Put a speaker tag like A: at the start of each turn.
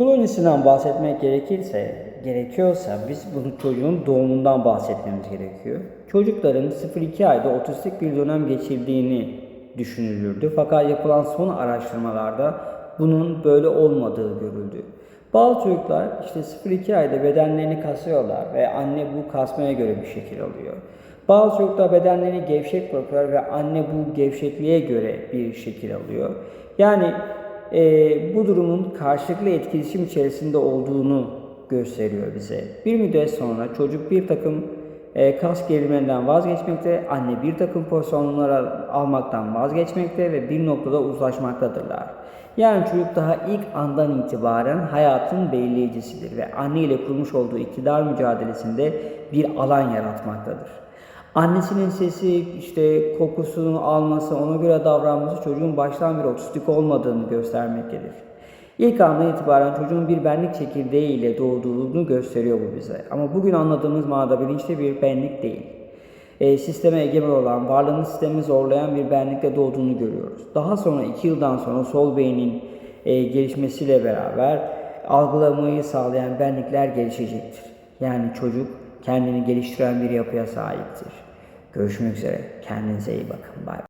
A: Okul öncesinden bahsetmek gerekirse, gerekiyorsa biz bunu çocuğun doğumundan bahsetmemiz gerekiyor. Çocukların 0-2 ayda otistik bir dönem geçirdiğini düşünülürdü. Fakat yapılan son araştırmalarda bunun böyle olmadığı görüldü. Bazı çocuklar işte 0-2 ayda bedenlerini kasıyorlar ve anne bu kasmaya göre bir şekil alıyor. Bazı çocuklar bedenlerini gevşek bırakıyorlar ve anne bu gevşekliğe göre bir şekil alıyor. Yani e, bu durumun karşılıklı etkileşim içerisinde olduğunu gösteriyor bize. Bir müddet sonra çocuk bir takım e, kas gerilmelerinden vazgeçmekte, anne bir takım pozisyonlar almaktan vazgeçmekte ve bir noktada uzlaşmaktadırlar. Yani çocuk daha ilk andan itibaren hayatın belirleyicisidir ve anne ile kurmuş olduğu iktidar mücadelesinde bir alan yaratmaktadır. Annesinin sesi, işte kokusunu alması, ona göre davranması çocuğun baştan beri otistik olmadığını göstermektedir. İlk andan itibaren çocuğun bir benlik çekirdeği ile doğduğunu gösteriyor bu bize. Ama bugün anladığımız manada bilinçli bir benlik değil. E, sisteme egemen olan, varlığını sistemi zorlayan bir benlikle doğduğunu görüyoruz. Daha sonra iki yıldan sonra sol beynin e, gelişmesiyle beraber algılamayı sağlayan benlikler gelişecektir. Yani çocuk kendini geliştiren bir yapıya sahiptir. Görüşmek üzere. Kendinize iyi bakın. Bay.